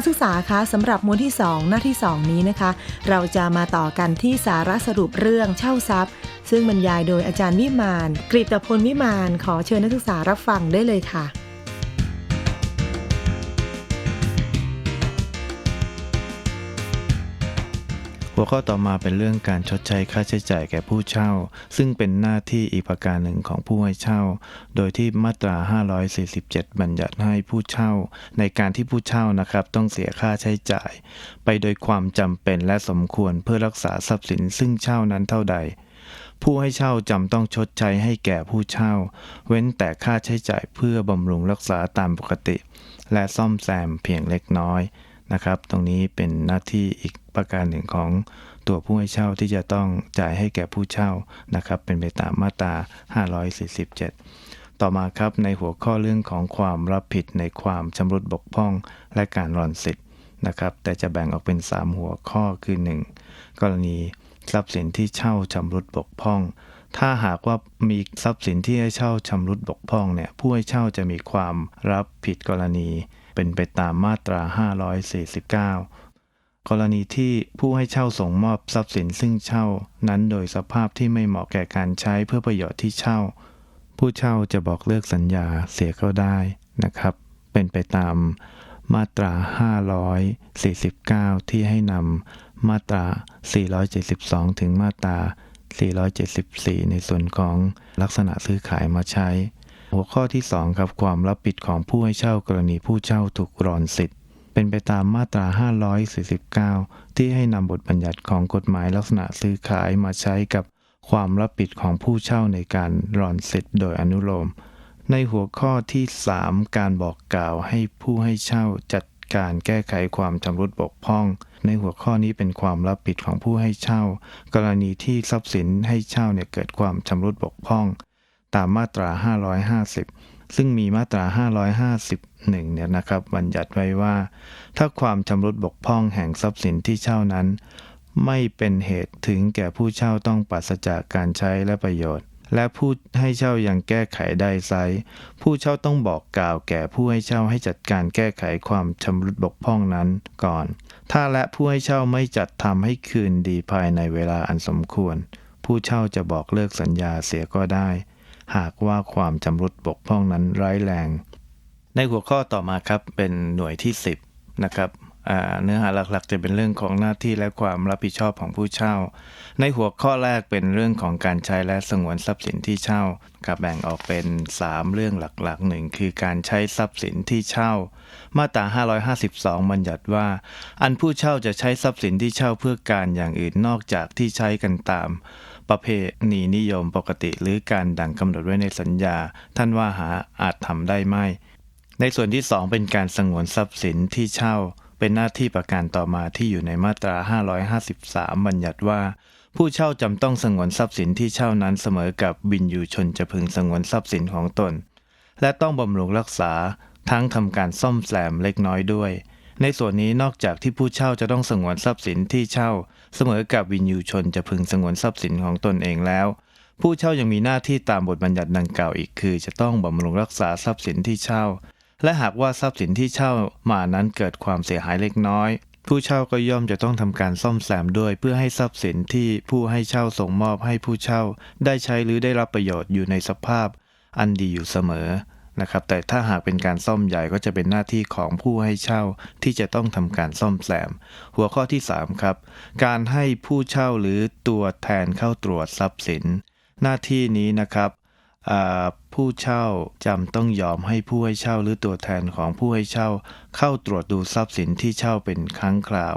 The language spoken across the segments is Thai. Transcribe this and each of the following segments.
นักศึกษาคะสำหรับมวนที่ 2 หน้าที่ 2 นี้นะคะ เราจะมาต่อกันที่สาระสรุปเรื่องเช่าทรัพย์ ซึ่งบรรยายโดยอาจารย์วิมานกริตพลวิมานขอเชิญนักศึกษารับฟังได้เลยค่ะ หัวข้อต่อมาเป็นเรื่องการชดใช้ค่าใช้จ่ายแก่ผู้เช่า ซึ่งเป็นหน้าที่อีกประการหนึ่งของผู้ให้เช่า โดยที่มาตรา 547 บัญญัติให้ผู้เช่า ในการที่ผู้เช่านะครับต้องเสียค่าใช้จ่าย ไปโดยความจำเป็นและสมควรเพื่อรักษาทรัพย์สินซึ่งเช่านั้นเท่าใด ผู้ให้เช่าจำต้องชดใช้ให้แก่ผู้เช่า เว้นแต่ค่าใช้จ่ายเพื่อบำรุงรักษาตามปกติ และซ่อมแซมเพียงเล็กน้อย นะครับ ตรงนี้เป็นหน้าที่อีกประการหนึ่งของตัวผู้ให้เช่าที่จะต้องจ่ายให้แก่ผู้เช่านะครับ เป็นไปตามมาตรา 547 ต่อมาครับในหัวข้อเรื่องของความรับผิดในความชำรุดบกพร่องและการรอนสิทธิ์นะครับ แต่จะแบ่งออกเป็น 3 หัวข้อคือ 1. กรณีทรัพย์สินที่เช่าชำรุดบกพร่องถ้าหากว่ามีทรัพย์สินที่ให้เช่าชำรุดบกพร่องเนี่ยผู้ให้เช่าจะมีความรับผิดกรณี เป็นไปตามมาตรา 549 กรณีที่ผู้ให้เช่าส่งมอบทรัพย์สินซึ่งเช่า นั้นโดยสภาพที่ไม่เหมาะแก่การใช้เพื่อประโยชน์ที่เช่า ผู้เช่าจะบอกเลิกสัญญาเสียก็ได้นะครับ เป็นไปตามมาตรา 549 ที่ให้นำมาตรา 472 ถึงมาตรา 474 ในส่วนของลักษณะซื้อขายมาใช้ หัวข้อที่ 2 ครับความรับผิดของผู้ให้เช่ากรณีผู้เช่าถูกรอนสิทธิ์ เป็นไปตามมาตรา 549 ที่ให้นำบทบัญญัติของกฎหมายลักษณะซื้อขายมาใช้กับความรับผิดของผู้เช่าในการรอนสิทธิ์โดยอนุโลม ในหัวข้อที่ 3 การบอกกล่าวให้ผู้ให้เช่าจัดการแก้ไขความชำรุดบกพร่อง ในหัวข้อนี้เป็นความรับผิดของผู้ให้เช่า กรณีที่ทรัพย์สินให้เช่าเนี่ยเกิดความชำรุดบกพร่อง ตามมาตรา 550 ซึ่งมีมาตรา 551 เนี่ยนะครับบัญญัติไว้ว่า ถ้าความชำรุดบกพร่องแห่งทรัพย์สินที่เช่านั้น ไม่เป็นเหตุถึงแก่ผู้เช่าต้องปราศจากการใช้และประโยชน์ และผู้ให้เช่ายังแก้ไขได้ไซผู้เช่าต้องบอกกล่าวแก่ผู้ให้เช่าให้จัดการแก้ไขความชำรุดบกพร่องนั้นก่อน ถ้าและผู้ให้เช่าไม่จัดทำให้คืนดีภายในเวลาอันสมควร ผู้เช่าจะบอกเลิกสัญญาเสียก็ได้ หากว่าความชำรุดบกพร่องนั้นร้ายแรง ในหัวข้อต่อมาครับเป็นหน่วยที่ 10 นะครับเนื้อหาหลักๆ จะเป็นเรื่องของหน้าที่และความรับผิดชอบของผู้เช่า ในหัวข้อแรกเป็นเรื่องของการใช้และสงวนทรัพย์สินที่เช่ากับแบ่งออกเป็น 3 เรื่องหลักๆหนึ่งคือการใช้ทรัพย์สินที่เช่า มาตรา 552 บัญญัติว่า อันผู้เช่าจะใช้ทรัพย์สินที่เช่าเพื่อการอย่างอื่นนอกจากที่ใช้กันตาม ประเพณีนิยมปกติ หรือการดังกำหนดไว้ในสัญญา ท่านว่าหาอาจทำได้ไหมในส่วนที่ 2 เป็นการสงวนทรัพย์สินที่เช่า เป็นหน้าที่ประการต่อมาที่อยู่ในมาตรา 553 บัญญัติว่า ผู้เช่าจำต้องสงวนทรัพย์สินที่เช่านั้นเสมอกับวินยูชนจะพึงสงวนทรัพย์สินของตน และต้องบำรุงรักษาทั้งทำการซ่อมแซมเล็กน้อยด้วย ในส่วนนี้นอกจากที่ผู้เช่าจะต้องสงวนทรัพย์สินที่เช่า เสมอกับวินยูชนจะพึงสงวนทรัพย์สินของตนเองแล้ว ผู้เช่ายังมีหน้าที่ตามบทบัญญัติดังกล่าวอีกคือ จะต้องบำรุงรักษาทรัพย์สินที่เช่า และหากว่าทรัพย์สินที่เช่ามานั้นเกิดความเสียหายเล็กน้อย ผู้เช่าก็ย่อมจะต้องทำการซ่อมแซมด้วย เพื่อให้ทรัพย์สินที่ผู้ให้เช่าส่งมอบให้ผู้เช่า ได้ใช้หรือได้รับประโยชน์อยู่ในสภาพ อันดีอยู่เสมอ นะครับแต่ถ้าหากเป็นการซ่อมใหญ่ก็จะเป็นหน้าที่ของผู้ให้เช่าที่จะต้องทำการซ่อมแซม หัวข้อที่ 3 ครับ การให้ผู้เช่าหรือตัวแทนเข้าตรวจทรัพย์สิน หน้าที่นี้นะครับผู้เช่าจำต้องยอมให้ผู้ให้เช่าหรือตัวแทนของผู้ให้เช่า เข้าตรวจดูทรัพย์สินที่เช่าเป็นครั้งคราว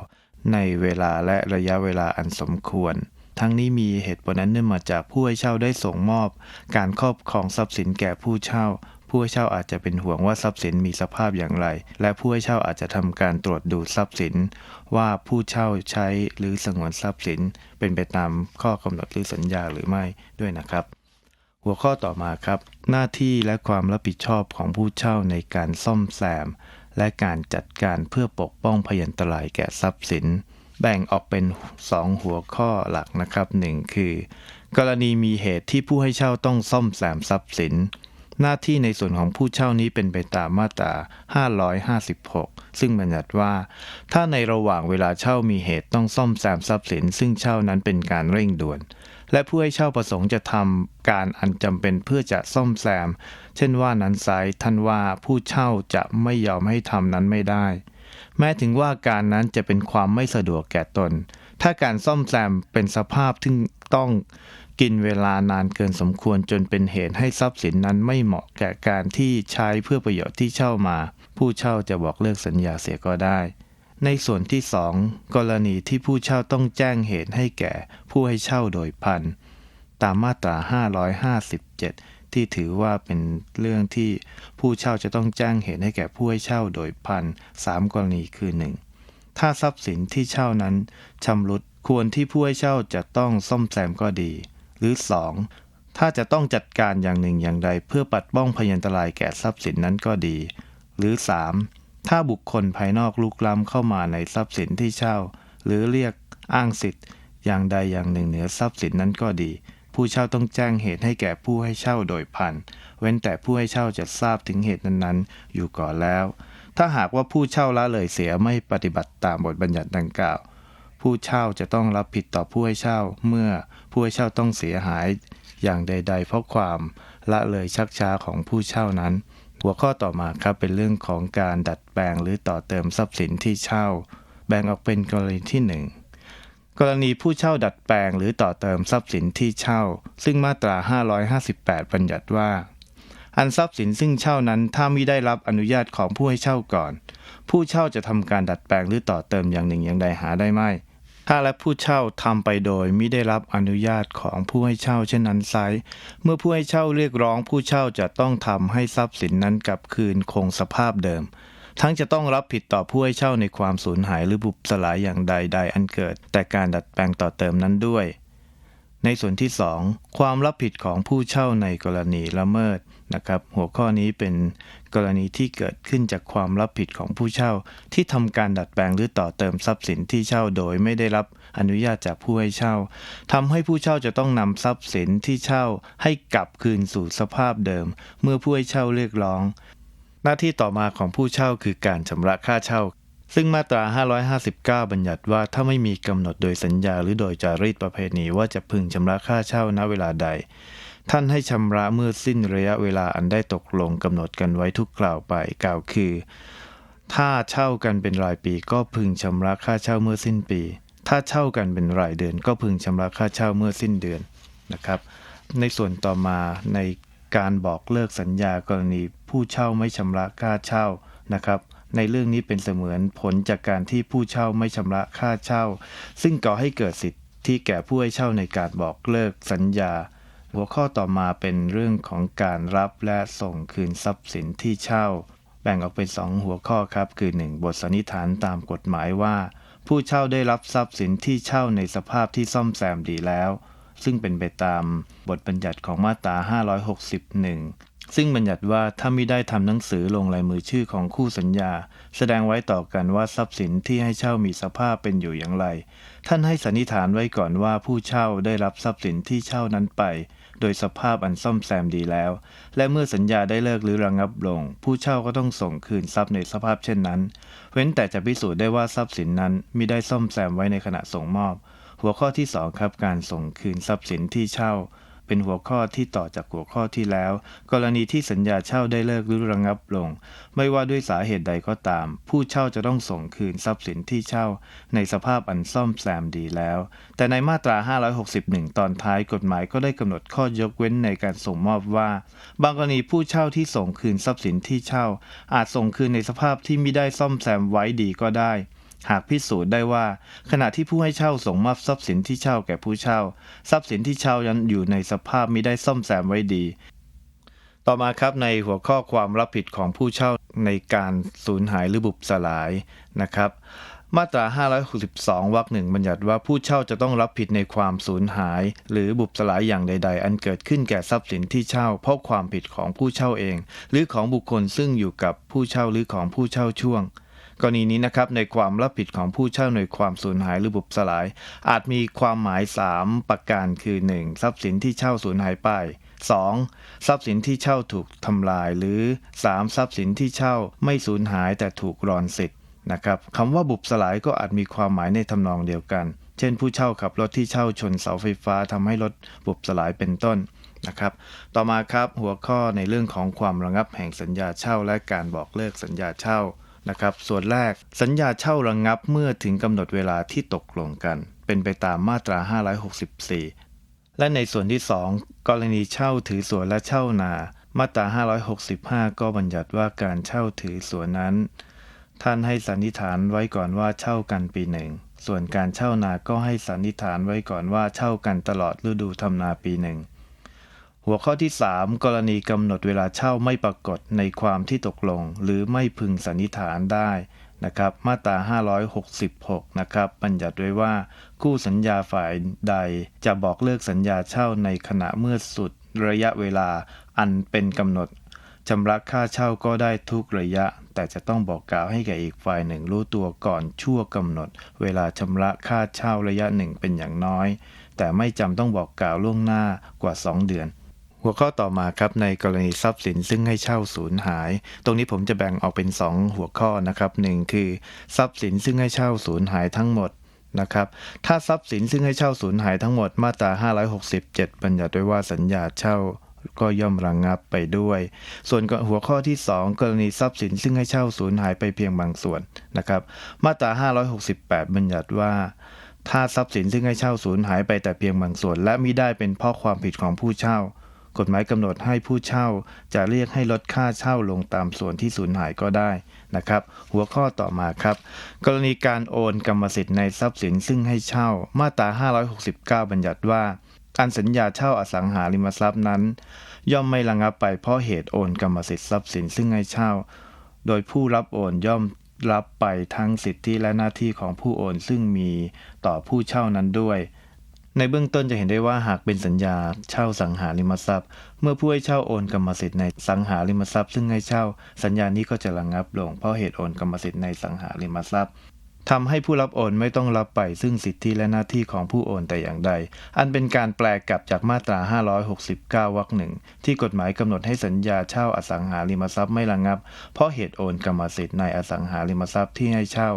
ในเวลาและระยะเวลาอันสมควร ทั้งนี้มีเหตุผลนั้นเนื่องมาจากผู้ให้เช่าได้ส่งมอบ การครอบครองทรัพย์สินแก่ผู้เช่า ผู้ให้เช่าอาจจะเป็นห่วงว่าทรัพย์สินมีสภาพอย่างไร และผู้ให้เช่าอาจจะทำการตรวจดูทรัพย์สิน ว่าผู้เช่าใช้หรือสงวนทรัพย์สิน เป็นไปตามข้อกำหนดหรือสัญญาหรือไม่ด้วยนะครับ หัวข้อต่อมาครับ หน้าที่และความรับผิดชอบของผู้เช่าในการซ่อมแซม และการจัดการเพื่อปกป้องพยันตรายแก่ทรัพย์สิน แบ่งออกเป็น 2 หัวข้อหลักนะครับ 1 คือ กรณีมีเหตุที่ผู้ให้เช่าต้องซ่อมแซมทรัพย์สิน หน้าที่ในส่วนของผู้เช่านี้เป็นไปตามมาตรา 556 ซึ่งบัญญัติว่า ถ้าในระหว่างเวลาเช่ามีเหตุต้องซ่อมแซมทรัพย์สิน ซึ่งเช่านั้นเป็นการเร่งด่วน และผู้ให้เช่าประสงค์จะทำการอันจำเป็นเพื่อจะซ่อมแซม เช่นว่านั้นไซท่านว่าผู้เช่าจะไม่ยอมให้ทำนั้นไม่ได้ แม้ถึงว่าการนั้นจะเป็นความไม่สะดวกแก่ตน ถ้าการซ่อมแซมเป็นสภาพที่ต้อง กินเวลานานเกินสมควรจนเป็นเหตุให้ทรัพย์สินนั้นไม่เหมาะแก่การที่ใช้เพื่อประโยชน์ที่เช่ามา ผู้เช่าจะบอกเลิกสัญญาเสียก็ได้ ในส่วนที่ 2 กรณีที่ผู้เช่าต้องแจ้งเหตุให้แก่ ผู้ให้เช่าโดยพันตามมาตรา 557 ที่ถือว่าเป็นเรื่องที่ผู้เช่าจะต้องแจ้งเหตุให้แก่ผู้ให้เช่าโดยพันสามกรณีคือ 1. ถ้าทรัพย์สินที่เช่านั้นชำรุดควรที่ผู้ให้เช่าจะต้องซ่อมแซมก็ดี หรือ 2. ถ้าจะต้องจัดการอย่างหนึ่งอย่างใด เพื่อปัดป้องพยันตรายแก่ทรัพย์สินนั้นก็ดี หรือ 3. ถ้าบุคคลภายนอกลุกล้ำเข้ามาในทรัพย์สินที่เช่า หรือเรียกอ้างสิทธิ์ อย่างใดอย่างหนึ่งเหนือทรัพย์สินนั้นก็ดี ผู้เช่าต้องแจ้งเหตุให้แก่ผู้ให้เช่าโดยพันเว้นแต่ผู้ให้เช่าจะทราบถึงเหตุนั้นๆ อยู่ก่อนแล้ว ถ้าหากว่าผู้เช่าละเลยเสียไม่ปฏิบัติตามบทบัญญัติดังกล่าว ผู้เช่าจะต้องรับผิดต่อผู้ให้เช่า เมื่อผู้ให้เช่าต้องเสียหายอย่างใด ๆ เพราะความละเลยชักช้าของผู้เช่านั้น หัวข้อต่อมาครับเป็นเรื่องของการดัดแปลงหรือต่อเติมทรัพย์สินที่เช่า แบ่งออกเป็นกรณีที่หนึ่งกรณีผู้เช่าดัดแปลงหรือต่อเติมทรัพย์สินที่เช่า ซึ่งมาตรา 558 บัญญัติว่า อันทรัพย์สินซึ่งเช่านั้นถ้ามิได้รับอนุญาตของผู้ให้เช่าก่อน ผู้เช่าจะทำการดัดแปลงหรือต่อเติมอย่างหนึ่งอย่างใดหาได้ไม่ ถ้าและผู้เช่าทำไปโดยไมิได้รับอนุญาตของผู้ให้เช่าเช่นนั้นไซเมื่อผู้ให้เช่าเรียกร้องผู้เช่าจะต้องทำให้ทรัพย์สินนั้นกลับคืนคงสภาพเดิม ทั้งจะต้องรับผิดต่อผู้ให้เช่าในความสูญหายหรือบุบสลายอย่างใดๆอันเกิด แต่การดัดแปลงต่อเติมนั้นด้วย ในส่วนที่ 2 ความรับผิดของผู้เช่าในกรณีละเมิด นะครับหัวข้อนี้เป็นกรณีที่เกิดขึ้นจากความรับผิดของผู้เช่า ที่ทำการดัดแปลงหรือต่อเติมทรัพย์สินที่เช่าโดยไม่ได้รับอนุญาตจากผู้ให้เช่าทำให้ผู้เช่าจะต้องนำทรัพย์สินที่เช่าให้กลับคืนสู่สภาพเดิม เมื่อผู้ให้เช่าเรียกร้อง หน้าที่ต่อมาของผู้เช่าคือการชำระค่าเช่าซึ่งมาตรา 559 บัญญัติว่าถ้าไม่มีกำหนดโดยสัญญาหรือโดยจารีตประเพณีว่าจะพึงชำระค่าเช่าณเวลาใด ท่านให้ชำระเมื่อสิ้นระยะเวลาอันได้ตกลงกำหนดกันไว้ทุกกล่าวไปกล่าวคือ ถ้าเช่ากันเป็นรายปีก็พึงชำระค่าเช่าเมื่อสิ้นปี ถ้าเช่ากันเป็นรายเดือน ก็พึงชำระค่าเช่าเมื่อสิ้นเดือนนะครับ ในส่วนต่อมาในการบอกเลิกสัญญากรณีผู้เช่าไม่ชำระค่าเช่านะครับในเรื่องนี้เป็นเสมือนผลจากการที่ผู้เช่าไม่ชำระค่าเช่า ซึ่งก่อให้เกิดสิทธิที่แก่ผู้ให้เช่าในการบอกเลิกสัญญา หัวข้อต่อมาเป็นเรื่องของการรับและส่งคืนทรัพย์สินที่เช่า แบ่งออกเป็น2หัวข้อครับ คือ 1 บทสันนิษฐานตามกฎหมายว่า ผู้เช่าได้รับทรัพย์สินที่เช่าในสภาพที่ซ่อมแซมดีแล้ว ซึ่งเป็นไปตามบทบัญญัติของมาตรา 561 ซึ่งบัญญัติว่าถ้าไม่ได้ทำหนังสือลงลายมือชื่อของคู่สัญญา แสดงไว้ต่อกันว่าทรัพย์สินที่ให้เช่ามีสภาพเป็นอยู่อย่างไร ท่านให้สันนิษฐานไว้ก่อนว่าผู้เช่าได้รับทรัพย์สินที่เช่านั้นไป โดยสภาพอันซ่อมแซมดีแล้ว และเมื่อสัญญาได้เลิกหรือระงับลง ผู้เช่าก็ต้องส่งคืนทรัพย์ในสภาพเช่นนั้น เว้นแต่จะพิสูจน์ได้ว่าทรัพย์สินนั้นมิได้ซ่อมแซมไว้ในขณะส่งมอบ หัวข้อที่ 2 ครับ การส่งคืนทรัพย์สินที่เช่า เป็นหัวข้อที่ต่อจากหัวข้อที่แล้ว กรณีที่สัญญาเช่าได้เลิกหรือระงับลง ไม่ว่าด้วยสาเหตุใดก็ตาม ผู้เช่าจะต้องส่งคืนทรัพย์สินที่เช่า ในสภาพอันซ่อมแซมดีแล้ว แต่ในมาตรา 561 ตอนท้ายกฎหมายก็ได้กำหนดข้อยกเว้นในการส่งมอบว่า บางกรณีผู้เช่าที่ส่งคืนทรัพย์สินที่เช่า อาจส่งคืนในสภาพที่ไม่ได้ซ่อมแซมไว้ดีก็ได้ หากพิสูจน์ได้ว่า ขณะที่ผู้ให้เช่าส่งมอบทรัพย์สินที่เช่าแก่ผู้เช่า ทรัพย์สินที่เช่านั้นอยู่ในสภาพม่ได้ซ่อมแซมไว้ดี ต่อมาครับในหัวข้อความรับผิดของผู้เช่าในการสูญหายหรือบุบสลายนะครับมาตรา 562 วรรคหนึ่งบัญญัติว่าผู้เช่าจะต้องรับผิดในความสูญหาย หรือบุบสลายอย่างใด ๆ อันเกิดขึ้นแก่ทรัพย์สินที่เช่า เพราะความผิดของผู้เช่าเอง หรือของบุคคลซึ่งอยู่กับผู้เช่าหรือของผู้เช่าช่วง กรณีนี้นะครับในความรับผิดของผู้เช่าในความสูญหายหรือบุบสลาย อาจมีความหมาย 3 ประการคือ 1. ทรัพย์สินที่เช่าสูญหายไป 2. ทรัพย์สินที่เช่าถูกทำลาย หรือ 3. ทรัพย์สินที่เช่าไม่สูญหายแต่ถูกรอนสิทธิ์นะครับคำว่าบุบสลายก็อาจมีความหมายในทำนองเดียวกัน เช่น ผู้เช่าขับรถที่เช่าชนเสาไฟฟ้าทำให้รถบุบสลายเป็นต้นนะครับต่อมาครับหัวข้อในเรื่องของความระงับแห่งสัญญาเช่า และการบอกเลิกสัญญาเช่า นะครับส่วนแรกสัญญาเช่าระงับเมื่อถึงกำหนดเวลาที่ตกลงกัน เป็นไปตามมาตรา 564 และในส่วนที่ 2 กรณีเช่าถือสวนและเช่านา มาตรา 565 ก็บัญญัติว่าการเช่าถือสวนนั้น ท่านให้สันนิษฐานไว้ก่อนว่าเช่ากันปีหนึ่งส่วนการเช่านาก็ให้สันนิษฐานไว้ก่อนว่าเช่ากันตลอดฤดูทำนาปีหนึ่ง หัวข้อที่ 3 กรณีกำหนดเวลาเช่าไม่ปรากฏในความที่ตกลง หรือไม่พึงสันนิษฐานได้นะครับมาตรา 566 นะครับ บัญญัติไว้ว่า คู่สัญญาฝ่ายใดจะบอกเลิกสัญญาเช่าในขณะเมื่อสุดระยะเวลาอันเป็นกำหนดชำระค่าเช่าก็ได้ทุกระยะ แต่จะต้องบอกกล่าวให้แก่อีกฝ่ายหนึ่งรู้ตัวก่อนชั่วกำหนด เวลาชำระค่าเช่าระยะหนึ่งเป็นอย่างน้อย แต่ไม่จำต้องบอกกล่าวล่วงหน้ากว่า 2 เดือน หัวข้อต่อมาครับในกรณีทรัพย์สินซึ่งให้เช่าสูญหาย ตรงนี้ผมจะแบ่งออกเป็น 2 หัวข้อนะครับหนึ่งคือทรัพย์สินซึ่งให้เช่าสูญหายทั้งหมดนะครับถ้าทรัพย์สินซึ่งให้เช่าสูญหายทั้งหมดมาตรา 567 บัญญัติไว้ว่าสัญญาเช่าก็ย่อมระงงับไปด้วย ส่วนหัวข้อที่ 2 กรณีทรัพย์สินซึ่งให้เช่าสูญหายไปเพียงบางส่วนนะครับมาตรา 568 บัญญัติว่า ถ้าทรัพย์สินซึ่งให้เช่าสูญหายไปแต่เพียงบางส่วน และมิได้เป็นเพราะความผิดของผู้เช่า กฎหมายกำหนดให้ผู้เช่าจะเรียกให้ลดค่าเช่าลงตามส่วนที่สูญหายก็ได้นะครับ หัวข้อต่อมาครับ กรณีการโอนกรรมสิทธิ์ในทรัพย์สินซึ่งให้เช่า มาตรา 569 บัญญัติว่า การสัญญาเช่าอสังหาริมทรัพย์นั้น ย่อมไม่ระงับไปเพราะเหตุโอนกรรมสิทธิ์ทรัพย์สินซึ่งให้เช่า โดยผู้รับโอนย่อมรับไปทั้งสิทธิและหน้าที่ของผู้โอนซึ่งมีต่อผู้เช่านั้นด้วย ในเบื้องต้นจะเห็นได้ว่าหากเป็นสัญญาเช่าสังหาริมทรัพย์ เมื่อผู้ให้เช่าโอนกรรมสิทธิ์ในสังหาริมทรัพย์ ซึ่งให้เช่า สัญญานี้ก็จะระงับลงเพราะเหตุโอนกรรมสิทธิ์ในสังหาริมทรัพย์ทำให้ผู้รับโอนไม่ต้องรับไปซึ่งสิทธิและหน้าที่ของผู้โอนแต่อย่างใด อันเป็นการแปลกลับจากมาตรา 569 วรรคหนึ่งที่กฎหมายกำหนดให้สัญญาเช่าอสังหาริมทรัพย์ไม่ระงับ เพราะเหตุโอนกรรมสิทธิ์ในอสังหาริมทรัพย์ที่ให้เช่า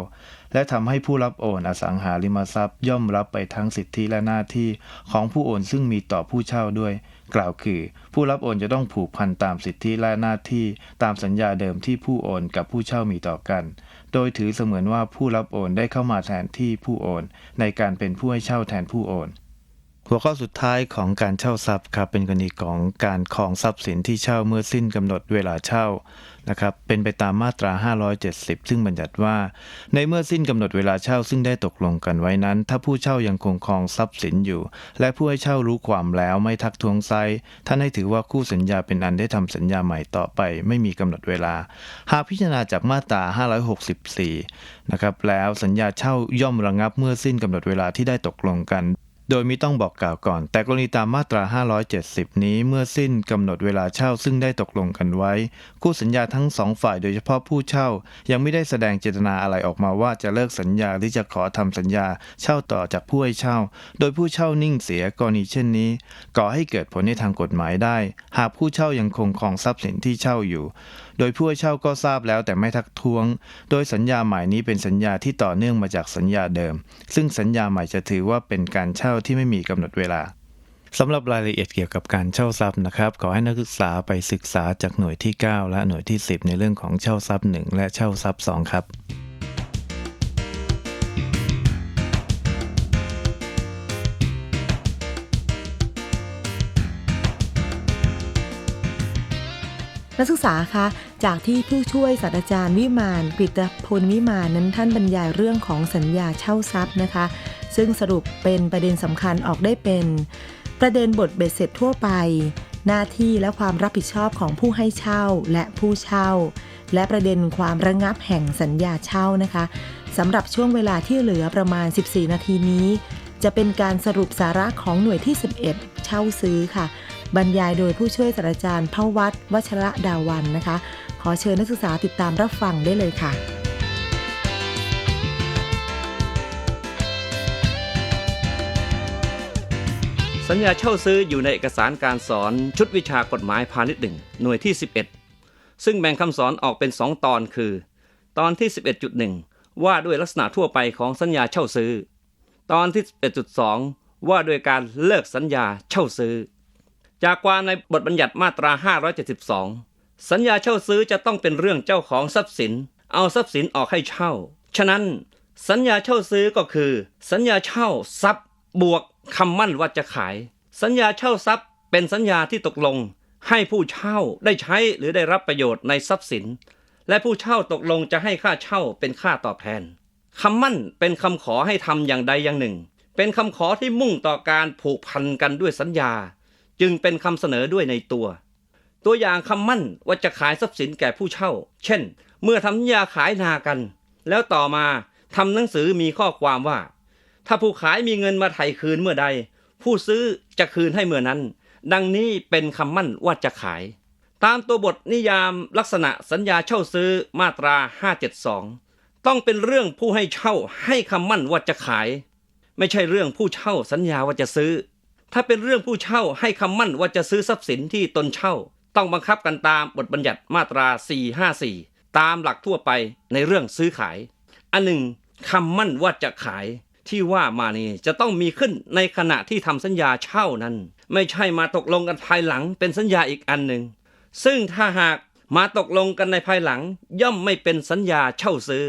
และทำให้ผู้รับโอนอสังหาริมทรัพย์ ย่อมรับไปทั้งสิทธิและหน้าที่ของผู้โอนซึ่งมีต่อผู้เช่าด้วย กล่าวคือ ผู้รับโอนจะต้องผูกพันตามสิทธิและหน้าที่ตามสัญญาเดิมที่ผู้โอนกับผู้เช่ามีต่อกัน โดยถือเสมือนว่าผู้รับโอนได้เข้ามาแทนที่ผู้โอน ในการเป็นผู้ให้เช่าแทนผู้โอนหัวข้อสุดท้ายของการเช่าทรัพย์ครับเป็นกรณีของการครองทรัพย์สินที่เช่าเมื่อสิ้นกำหนดเวลาเช่า นะครับเป็นไปตามมาตรา 570 ซึ่งบัญญัติว่า ในเมื่อสิ้นกำหนดเวลาเช่าซึ่งได้ตกลงกันไว้นั้น ถ้าผู้เช่ายังคงครองทรัพย์สินอยู่ และผู้ให้เช่ารู้ความแล้วไม่ทักท้วงไซท่านให้ถือว่าคู่สัญญาเป็นอันได้ทำสัญญาใหม่ต่อไป ไม่มีกำหนดเวลา หากพิจารณาจากมาตรา 564 นะครับแล้วสัญญาเช่าย่อมระงับเมื่อสิ้นกำหนดเวลาที่ได้ตกลงกัน โดยมิต้องบอกกล่าวก่อน แต่กรณีตามมาตรา 570 นี้เมื่อสิ้นกำหนดเวลาเช่าซึ่งได้ตกลงกันไว้ คู่สัญญาทั้งสองฝ่ายโดยเฉพาะผู้เช่า ยังไม่ได้แสดงเจตนาอะไรออกมาว่าจะเลิกสัญญาหรือจะขอทำสัญญาเช่าต่อจากผู้ให้เช่า โดยผู้เช่านิ่งเสียกรณีเช่นนี้ ก่อให้เกิดผลในทางกฎหมายได้ หากผู้เช่ายังคงครองทรัพย์สินที่เช่าอยู่ โดยผู้ให้เช่าก็ทราบแล้วแต่ไม่ทักท้วง โดยสัญญาใหม่นี้เป็นสัญญาที่ต่อเนื่องมาจากสัญญาเดิม ซึ่งสัญญาใหม่จะถือว่าเป็นการเช่าที่ไม่มีกำหนดเวลาสำหรับรายละเอียดเกี่ยวกับการเช่าทรัพย์นะครับ ขอให้นักศึกษาไปศึกษาจากหน่วยที่ 9 และหน่วยที่ 10 ในเรื่องของเช่าทรัพย์ 1 และเช่าทรัพย์ 2 ครับนักศึกษาคะจากที่ผู้ช่วยศาสตราจารย์วิมานกฤตพลวิมานนั้นท่านบรรยายเรื่องของสัญญาเช่าทรัพย์นะคะ ซึ่งสรุปเป็นประเด็นสำคัญออกได้เป็น ประเด็นบทเบ็ดเสร็จทั่วไป หน้าที่และความรับผิดชอบของผู้ให้เช่าและผู้เช่า และประเด็นความระงับแห่งสัญญาเช่านะคะสำหรับช่วงเวลาที่เหลือประมาณ 14 นาทีนี้ จะเป็นการสรุปสาระของหน่วยที่ 11 เช่าซื้อค่ะ บรรยายโดยผู้ช่วยศาสตราจารย์พวัตวัชระดาวันนะคะ ขอเชิญนักศึกษาติดตามรับฟังได้เลยค่ะ สัญญาเช่าซื้ออยู่ในเอกสารการสอนชุดวิชากฎหมายพาณิชย์หนึ่งหน่วยที่ 11 ซึ่งแบ่งคำสอนออกเป็น 2 ตอนคือ ตอนที่ 11.1 ว่าด้วยลักษณะทั่วไปของสัญญาเช่าซื้อ ตอนที่ 11.2 ว่าด้วยการเลิกสัญญาเช่าซื้อ จากความในบทบัญญัติมาตรา 572 สัญญาเช่าซื้อจะต้องเป็นเรื่องเจ้าของทรัพย์สิน เอาทรัพย์สินออกให้เช่า ฉะนั้น สัญญาเช่าซื้อก็คือ สัญญาเช่าทรัพย์บวก คำมั่นว่าจะขาย สัญญาเช่าทรัพย์ เป็นสัญญาที่ตกลง ให้ผู้เช่าได้ใช้หรือได้รับประโยชน์ในทรัพย์สิน และผู้เช่าตกลงจะให้ค่าเช่าเป็นค่าตอบแทนคำมั่นเป็นคำขอให้ทำอย่างใดอย่างหนึ่ง เป็นคำขอที่มุ่งต่อการผูกพันกันด้วยสัญญา จึงเป็นคำเสนอด้วยในตัว ตัวอย่างคำมั่นว่าจะขายทรัพย์สินแก่ผู้เช่า เช่น เมื่อทำสัญญาขายนากัน แล้วต่อมาทำหนังสือมีข้อความว่า ถ้าผู้ขายมีเงินมาไถ่คืนเมื่อใด ผู้ซื้อจะคืนให้เมื่อนั้น ดังนี้เป็นคำมั่นว่าจะขาย ตามตัวบทนิยามลักษณะสัญญาเช่าซื้อมาตรา 572 ต้องเป็นเรื่องผู้ให้เช่าให้คำมั่นว่าจะขาย ไม่ใช่เรื่องผู้เช่าสัญญาว่าจะซื้อ ถ้าเป็นเรื่องผู้เช่าให้คำมั่นว่าจะซื้อทรัพย์สินที่ตนเช่า ต้องบังคับกันตามบทบัญญัติมาตรา 454 ตามหลักทั่วไปในเรื่องซื้อขาย อันหนึ่งคำมั่นว่าจะขาย ที่ว่ามานี้จะต้องมีขึ้นในขณะที่ทำสัญญาเช่านั้น ไม่ใช่มาตกลงกันภายหลังเป็นสัญญาอีกอันหนึ่ง ซึ่งถ้าหากมาตกลงกันในภายหลัง ย่อมไม่เป็นสัญญาเช่าซื้อ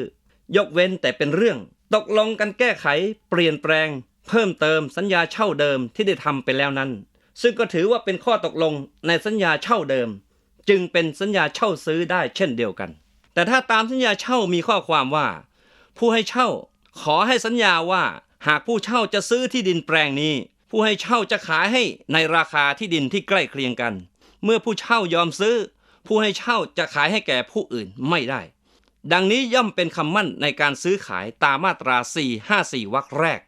ยกเว้นแต่เป็นเรื่อง ตกลงกันแก้ไข เปลี่ยนแปลง เพิ่มเติมสัญญาเช่าเดิมที่ได้ทำไปแล้วนั้น ซึ่งก็ถือว่าเป็นข้อตกลงในสัญญาเช่าเดิม จึงเป็นสัญญาเช่าซื้อได้เช่นเดียวกัน แต่ถ้าตามสัญญาเช่ามีข้อความว่า ผู้ให้เช่า ขอให้สัญญาว่าหากผู้เช่าจะซื้อที่ดินแปลงนี้ ผู้ให้เช่าจะขายให้ในราคาที่ดินที่ใกล้เคียงกัน เมื่อผู้เช่ายอมซื้อ ผู้ให้เช่าจะขายให้แก่ผู้อื่นไม่ได้ ดังนี้ย่อมเป็นคำมั่นในการซื้อขายตามมาตรา 454วรรคแรก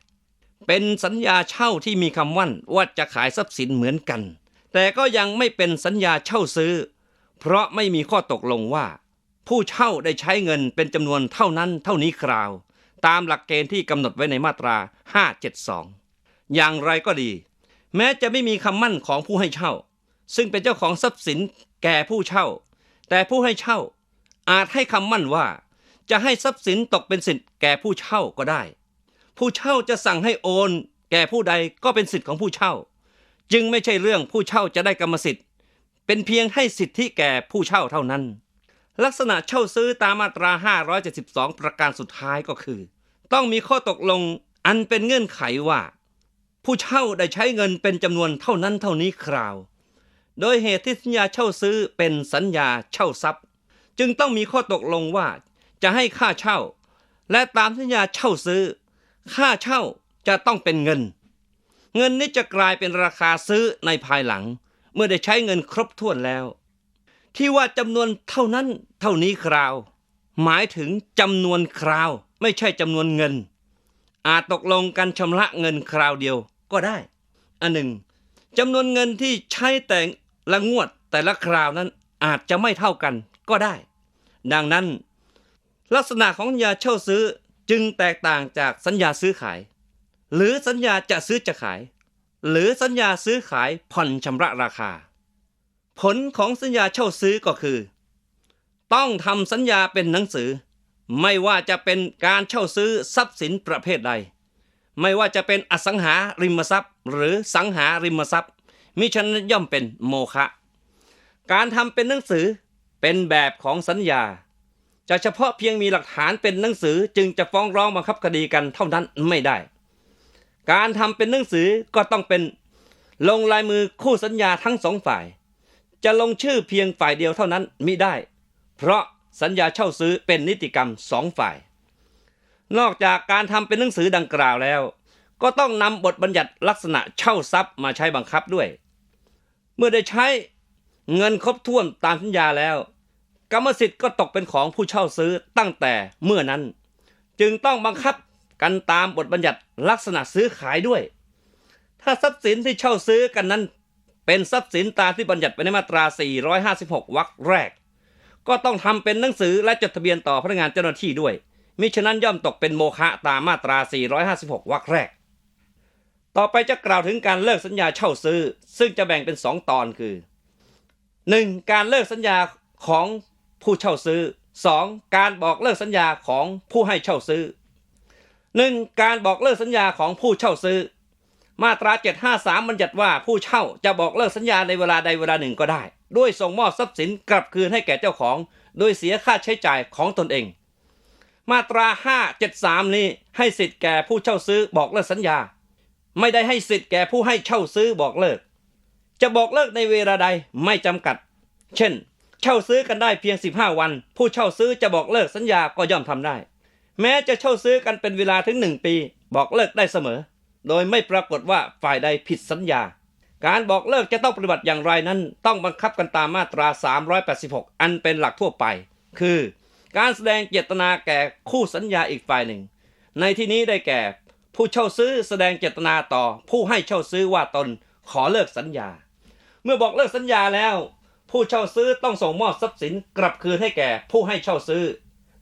เป็นสัญญาเช่าที่มีคำมั่นว่าจะขายทรัพย์สินเหมือนกัน แต่ก็ยังไม่เป็นสัญญาเช่าซื้อ เพราะไม่มีข้อตกลงว่า ผู้เช่าได้ใช้เงินเป็นจำนวนเท่านั้นเท่านี้คราว ตามหลักเกณฑ์ที่กำหนดไว้ในมาตรา 572 อย่างไรก็ดี แม้จะไม่มีคำมั่นของผู้ให้เช่า ซึ่งเป็นเจ้าของทรัพย์สินแก่ผู้เช่า แต่ผู้ให้เช่า อาจให้คำมั่นว่า จะให้ทรัพย์สินตกเป็นสิทธิ์แก่ผู้เช่าก็ได้ ผู้เช่าจะสั่งให้โอน แก่ผู้ใดก็เป็นสิทธิ์ของผู้เช่า จึงไม่ใช่เรื่องผู้เช่าจะได้กรรมสิทธิ์ เป็นเพียงให้สิทธิแก่ผู้เช่าเท่านั้น ลักษณะเช่าซื้อตามมาตรา 572 ประการสุดท้ายก็คือ ต้องมีข้อตกลงอันเป็นเงื่อนไขว่า ผู้เช่าได้ใช้เงินเป็นจำนวนเท่านั้นเท่านี้คราว โดยเหตุที่สัญญาเช่าซื้อเป็นสัญญาเช่าทรัพย์ จึงต้องมีข้อตกลงว่าจะให้ค่าเช่า และตามสัญญาเช่าซื้อ ค่าเช่าจะต้องเป็นเงิน เงินนี้จะกลายเป็นราคาซื้อในภายหลัง เมื่อได้ใช้เงินครบถ้วนแล้ว ที่ว่าจำนวนเท่านั้นเท่านี้คราว หมายถึงจำนวนคราว ไม่ใช่จำนวนเงิน อาจตกลงกันชำระเงินคราวเดียวก็ได้ อันหนึ่งจำนวนเงินที่ใช้แต่ละงวดแต่ละคราวนั้นอาจจะไม่เท่ากันก็ได้ ดังนั้น ลักษณะของสัญญาเช่าซื้อจึงแตกต่างจากสัญญาซื้อขาย หรือสัญญาจะซื้อจะขาย หรือสัญญาซื้อขายผ่อนชำระราคา ผลของสัญญาเช่าซื้อก็คือ ต้องทำสัญญาเป็นหนังสือ ไม่ว่าจะเป็นการเช่าซื้อทรัพย์สินประเภทใด ไม่ว่าจะเป็นอสังหาริมทรัพย์ หรือสังหาริมทรัพย์ มิฉะนั้นย่อมเป็นโมฆะการทำเป็นหนังสือเป็นแบบของสัญญา จะเฉพาะเพียงมีหลักฐานเป็นหนังสือจึงจะฟ้องร้องบังคับคดีกันเท่านั้นไม่ได้ การทำเป็นหนังสือก็ต้องเป็นลงลายมือคู่สัญญาทั้งสองฝ่าย จะลงชื่อเพียงฝ่ายเดียวเท่านั้นมิได้ เพราะสัญญาเช่าซื้อเป็นนิติกรรมสองฝ่าย นอกจากการทำเป็นหนังสือดังกล่าวแล้ว ก็ต้องนำบทบัญญัติลักษณะเช่าทรัพย์มาใช้บังคับด้วย เมื่อได้ใช้เงินครบถ้วนตามสัญญาแล้ว กรรมสิทธิ์ก็ตกเป็นของผู้เช่าซื้อตั้งแต่เมื่อนั้น จึงต้องบังคับกันตามบทบัญญัติลักษณะซื้อขายด้วย ถ้าทรัพย์สินที่เช่าซื้อกันนั้น เป็นทรัพย์สินตามที่บัญญัติไว้ในมาตรา 456 วรรคแรก ก็ต้องทำเป็นหนังสือและจดทะเบียนต่อพนักงานเจ้าหน้าที่ด้วย มิฉะนั้นย่อมตกเป็นโมฆะตามมาตรา 456 วรรคแรก ต่อไปจะกล่าวถึงการเลิกสัญญาเช่าซื้อ ซึ่งจะแบ่งเป็นสองตอนคือ 1. การเลิกสัญญาของผู้เช่าซื้อ 2. การบอกเลิกสัญญาของผู้ให้เช่าซื้อ 1. การบอกเลิกสัญญาของผู้เช่าซื้อ มาตรา 753 บัญญัติว่าผู้เช่าจะบอกเลิกสัญญาในเวลาใดเวลาหนึ่งก็ได้ ด้วยส่งมอบทรัพย์สินกลับคืนให้แก่เจ้าของ โดยเสียค่าใช้จ่ายของตนเอง มาตรา 573 นี้ให้สิทธิ์แก่ผู้เช่าซื้อบอกเลิกสัญญา ไม่ได้ให้สิทธิ์แก่ผู้ให้เช่าซื้อบอกเลิก จะบอกเลิกในเวลาใดไม่จำกัด เช่น เช่าซื้อกันได้เพียง 15 วัน ผู้เช่าซื้อจะบอกเลิกสัญญาก็ย่อมทำได้ แม้จะเช่าซื้อกันเป็นเวลาถึง 1 ปี บอกเลิกได้เสมอ โดยไม่ปรากฏว่าฝ่ายใดผิดสัญญา การบอกเลิกจะต้องปฏิบัติอย่างไรนั้น ต้องบังคับกันตามมาตรา 386 อันเป็นหลักทั่วไป คือ การแสดงเจตนาแก่คู่สัญญาอีกฝ่ายหนึ่ง ในที่นี้ได้แก่ ผู้เช่าซื้อแสดงเจตนาต่อ ผู้ให้เช่าซื้อว่าตนขอเลิกสัญญา เมื่อบอกเลิกสัญญาแล้ว ผู้เช่าซื้อต้องส่งมอบทรัพย์สินกลับคืนให้แก่ผู้ให้เช่าซื้อ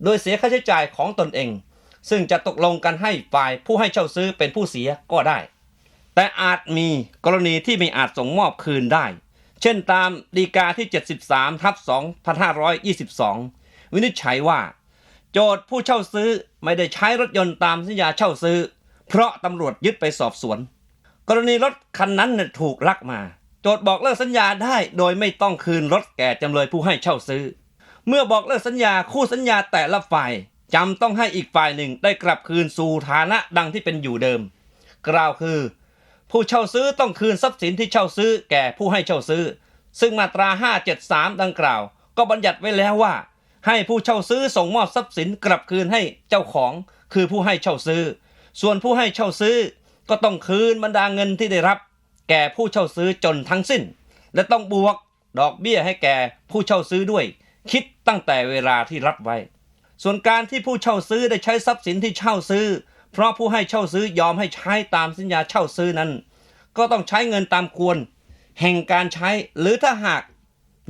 โดยเสียค่าใช้จ่ายของตนเอง ซึ่งจะตกลงกันให้ฝ่ายผู้ให้เช่าซื้อเป็นผู้เสียก็ได้ แต่อาจมีกรณีที่ไม่อาจส่งมอบคืนได้ เช่นตามดีกาที่ 73ทับ2522 วินิจฉัยว่า โจทย์ผู้เช่าซื้อไม่ได้ใช้รถยนต์ตามสัญญาเช่าซื้อ เพราะตำรวจยึดไปสอบสวน กรณีรถคันนั้นถูกลักมา โจทย์บอกเลิกสัญญาได้โดยไม่ต้องคืนรถแก่จำเลยผู้ให้เช่าซื้อ เมื่อบอกเลิกสัญญาคู่สัญญาแต่ละฝ่าย จำต้องให้อีกฝ่ายหนึ่งได้กลับคืนสู่ฐานะดังที่เป็นอยู่เดิม กล่าวคือ ผู้เช่าซื้อต้องคืนทรัพย์สินที่เช่าซื้อแก่ผู้ให้เช่าซื้อ ซึ่งมาตรา 573 ดังกล่าว ก็บัญญัติไว้แล้วว่า ให้ผู้เช่าซื้อส่งมอบทรัพย์สินกลับคืนให้เจ้าของ คือผู้ให้เช่าซื้อ ส่วนผู้ให้เช่าซื้อ ก็ต้องคืนบรรดาเงินที่ได้รับ แก่ผู้เช่าซื้อจนทั้งสิ้น และต้องบวกดอกเบี้ยให้แก่ผู้เช่าซื้อด้วย คิดตั้งแต่เวลาที่รับไว้ ส่วนการที่ผู้เช่าซื้อได้ใช้ทรัพย์สินที่เช่าซื้อ เพราะผู้ให้เช่าซื้อยอมให้ใช้ตามสัญญาเช่าซื้อนั้น ก็ต้องใช้เงินตามควร แห่งการใช้หรือถ้าหาก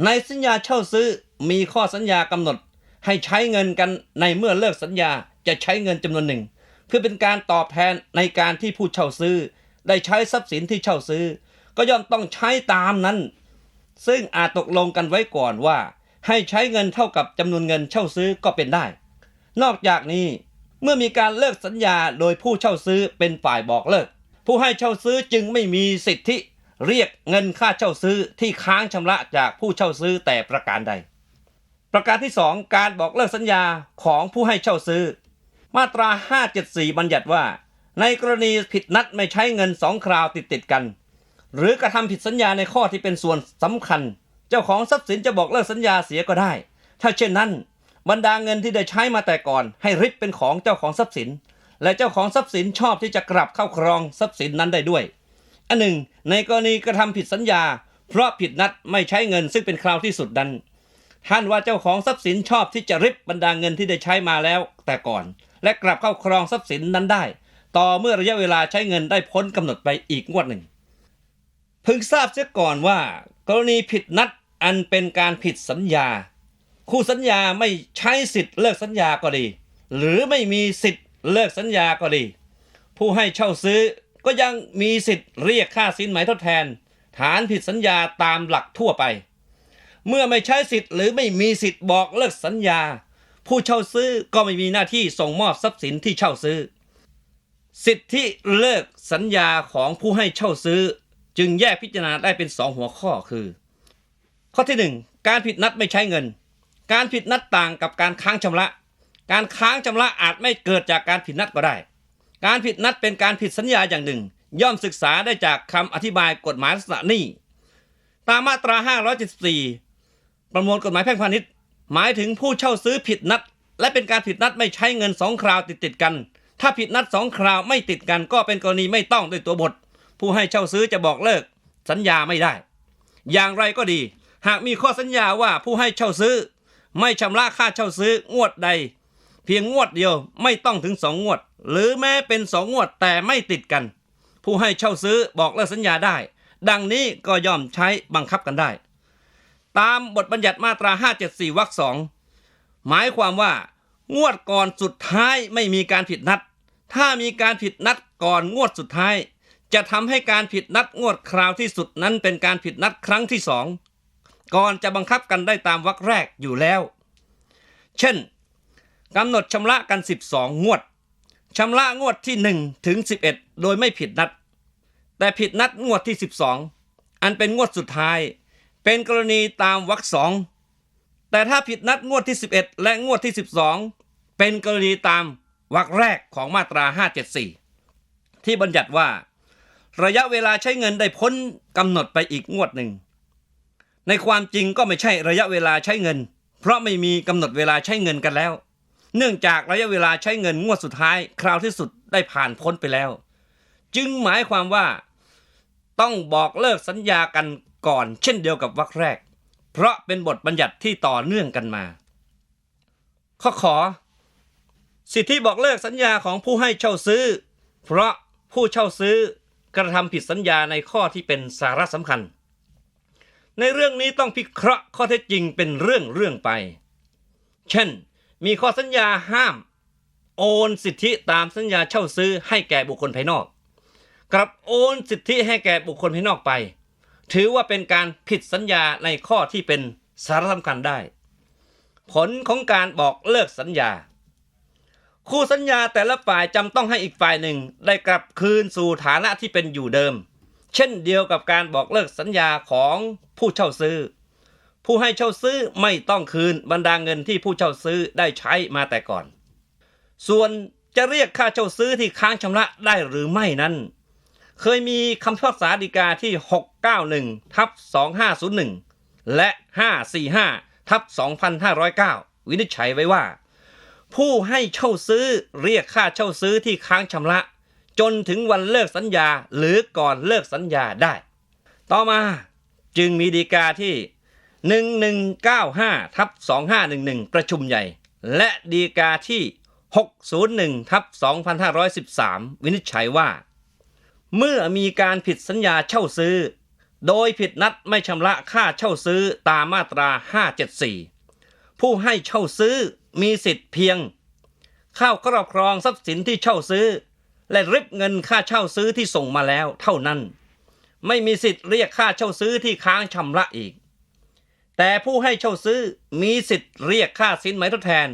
ในสัญญาเช่าซื้อมีข้อสัญญากำหนด ให้ใช้เงินกันในเมื่อเลิกสัญญาจะใช้เงินจำนวนหนึ่ง เพื่อเป็นการตอบแทนในการที่ผู้เช่าซื้อ ได้ใช้ทรัพย์สินที่เช่าซื้อ ก็ย่อมต้องใช้ตามนั้น ซึ่งอาจตกลงกันไว้ก่อนว่า ให้ใช้เงินเท่ากับจำนวนเงินเช่าซื้อก็เป็นได้ นอกจากนี้เมื่อมีการเลิกสัญญาโดยผู้เช่าซื้อเป็นฝ่ายบอกเลิก ผู้ให้เช่าซื้อจึงไม่มีสิทธิ เรียกเงินค่าเช่าซื้อที่ค้างชำระจากผู้เช่าซื้อแต่ประการใด ประการที่ 2 การบอกเลิกสัญญาของผู้ให้เช่าซื้อ มาตรา 574 บัญญัติว่า ในกรณีผิดนัดไม่ใช้เงินสองคราวติดติดกัน หรือกระทำผิดสัญญาในข้อที่เป็นส่วนสำคัญ เจ้าของทรัพย์สินจะบอกเลิกสัญญาเสียก็ได้ ถ้าเช่นนั้น บรรดาเงินที่ได้ใช้มาแต่ก่อน ให้ริบเป็นของเจ้าของทรัพย์สิน และเจ้าของทรัพย์สินชอบที่จะกลับเข้าครองทรัพย์สินนั้นได้ด้วย อันหนึ่ง ในกรณีกระทำผิดสัญญา เพราะผิดนัดไม่ใช้เงินซึ่งเป็นคราวที่สุดนั้นท่านว่าเจ้าของทรัพย์สินชอบที่จะริบบรรดาเงินที่ได้ใช้มาแล้ว แต่ก่อน และกลับเข้าครองทรัพย์สินนั้นได้ ต่อเมื่อระยะเวลาใช้เงินได้พ้นกำหนดไปอีกงวดหนึ่ง พึงทราบเสียก่อนว่า กรณีผิดนัดอันเป็นการผิดสัญญา คู่สัญญาไม่ใช้สิทธิ์เลิกสัญญาก็ดี หรือไม่มีสิทธิ์เลิกสัญญาก็ดี ผู้ให้เช่าซื้อก็ยังมีสิทธิ์เรียกค่าสินไหมทดแทน ฐานผิดสัญญาตามหลักทั่วไป เมื่อไม่ใช้สิทธิ์หรือไม่มีสิทธิ์บอกเลิกสัญญา ผู้เช่าซื้อก็ไม่มีหน้าที่ส่งมอบทรัพย์สินที่เช่าซื้อ สิทธิเลิกสัญญาของผู้ให้เช่าซื้อ จึงแยกพิจารณาได้เป็นสองหัวข้อคือ ข้อที่หนึ่งการผิดนัดไม่ใช้เงิน การผิดนัดต่างกับการค้างชำระ การค้างชำระอาจไม่เกิดจากการผิดนัดก็ได้ การผิดนัดเป็นการผิดสัญญาอย่างหนึ่ง ย่อมศึกษาได้จากคำอธิบายกฎหมายลักษณะนี้ตามมาตรา 574 ประมวลกฎหมายแพ่งพาณิชย์ หมายถึงผู้เช่าซื้อผิดนัด และเป็นการผิดนัดไม่ใช้เงินสองคราวติดติดกัน ถ้าผิดนัดสองคราวไม่ติดกันก็เป็นกรณีไม่ต้องด้วยตัวบท ผู้ให้เช่าซื้อจะบอกเลิก สัญญาไม่ได้ อย่างไรก็ดี หากมีข้อสัญญาว่าผู้ให้เช่าซื้อ ไม่ชำระค่าเช่าซื้องวดใด เพียงงวดเดียวไม่ต้องถึงสองงวด หรือแม้เป็นสองงวดแต่ไม่ติดกัน ผู้ให้เช่าซื้อบอกเลิกสัญญาได้ ดังนี้ก็ย่อมใช้บังคับกันได้ ตามบทบัญญัติมาตรา 574วรรคสองหมายความว่างวดก่อนสุดท้ายไม่มีการผิดนัด ถ้ามีการผิดนัดก่อนงวดสุดท้าย จะทำให้การผิดนัดงวดคราวที่สุดนั้นเป็นการผิดนัดครั้งที่สองก่อนจะบังคับกันได้ตามวรรคแรกอยู่แล้ว เช่นกำหนดชำระกัน 12 งวดชำระงวดที่ 1 ถึง 11 โดยไม่ผิดนัด แต่ผิดนัดงวดที่ 12 อันเป็นงวดสุดท้าย เป็นกรณีตามวรรคสองแต่ถ้าผิดนัดงวดที่ 11 และงวดที่ 12 เป็นกรณีตามวรรคแรกของมาตรา 574 ที่บัญญัติว่า ระยะเวลาใช้เงินได้พ้นกำหนดไปอีกงวดหนึ่ง ในความจริงก็ไม่ใช่ระยะเวลาใช้เงิน เพราะไม่มีกำหนดเวลาใช้เงินกันแล้ว เนื่องจากระยะเวลาใช้เงินงวดสุดท้าย คราวที่สุดได้ผ่านพ้นไปแล้ว จึงหมายความว่า ต้องบอกเลิกสัญญากันก่อน เช่นเดียวกับวรรคแรก เพราะเป็นบทบัญญัติที่ต่อเนื่องกันมา ข้อขอ สิทธิบอกเลิกสัญญาของผู้ให้เช่าซื้อ เพราะผู้เช่าซื้อ กระทำผิดสัญญาในข้อที่เป็นสาระสำคัญ ในเรื่องนี้ต้องพิเคราะห์ข้อเท็จจริงเป็นเรื่องเรื่องไป เช่น มีข้อสัญญาห้าม โอนสิทธิตามสัญญาเช่าซื้อให้แก่บุคคลภายนอก กลับโอนสิทธิให้แก่บุคคลภายนอกไป ถือว่าเป็นการผิดสัญญาในข้อที่เป็นสาระสำคัญได้ ผลของการบอกเลิกสัญญา คู่สัญญาแต่ละฝ่ายจำต้องให้อีกฝ่ายหนึ่ง ได้กลับคืนสู่ฐานะที่เป็นอยู่เดิม เช่นเดียวกับการบอกเลิกสัญญาของผู้เช่าซื้อ ผู้ให้เช่าซื้อไม่ต้องคืนบรรดาเงินที่ผู้เช่าซื้อได้ใช้มาแต่ก่อน ส่วนจะเรียกค่าเช่าซื้อที่ค้างชำระได้หรือไม่นั้น เคยมีคำพิพากษาฎีกาที่ 691ทับ2501 และ 545ทับ2509 วินิจฉัยไว้ว่า ผู้ให้เช่าซื้อเรียกค่าเช่าซื้อที่ค้างชำระ จนถึงวันเลิกสัญญาหรือก่อนเลิกสัญญาได้ ต่อมาจึงมีฎีกาที่ 1195ทับ2511 ประชุมใหญ่ และฎีกาที่ 601ทับ2513 วินิจฉัยว่า เมื่อมีการผิดสัญญาเช่าซื้อ โดยผิดนัดไม่ชำระค่าเช่าซื้อตามมาตรา 574 ผู้ให้เช่าซื้อ มีสิทธิ์เพียง เข้าครอบครองทรัพย์สินที่เช่าซื้อ และริบเงินค่าเช่าซื้อที่ส่งมาแล้วเท่านั้น ไม่มีสิทธิ์เรียกค่าเช่าซื้อที่ค้างชำระอีก แต่ผู้ให้เช่าซื้อมีสิทธิ์เรียกค่าสินไหมทดแทน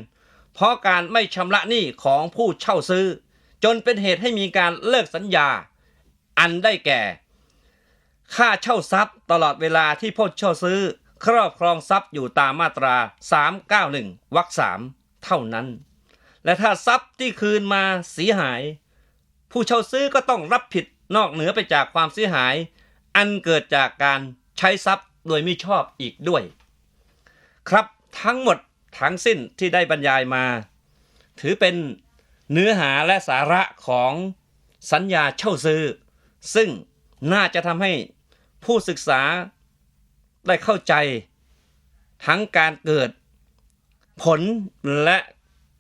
เพราะการไม่ชำระหนี้ของผู้เช่าซื้อ จนเป็นเหตุให้มีการเลิกสัญญา อันได้แก่ ค่าเช่าทรัพย์ตลอดเวลาที่ผู้เช่าซื้อ ครอบครองทรัพย์อยู่ตามมาตรา 391วรรคสามเท่านั้น และถ้าทรัพย์ที่คืนมาเสียหาย ผู้เช่าซื้อก็ต้องรับผิดนอกเหนือไปจากความเสียหาย อันเกิดจากการใช้ทรัพย์โดยม่ชอบอีกด้วย ครับทั้งหมดทั้งสิ้นที่ได้บรรยายมา ถือเป็นเนื้อหาและสาระของสัญญาเช่าซื้อ ซึ่งน่าจะทำให้ผู้ศึกษา ได้เข้าใจทั้งการเกิดผลและ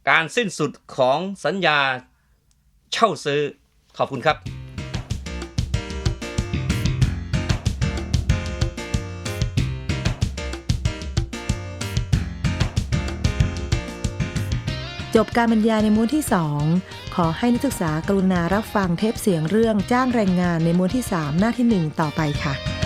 การสิ้นสุดของสัญญาเช่าซื้อ ขอบคุณครับ จบการบรรยายในม้วนที่ 2 ขอให้นักศึกษากรุณารับฟังเทปเสียงเรื่องจ้างแรงงานในม้วนที่ 3 หน้าที่ 1 ต่อไปค่ะ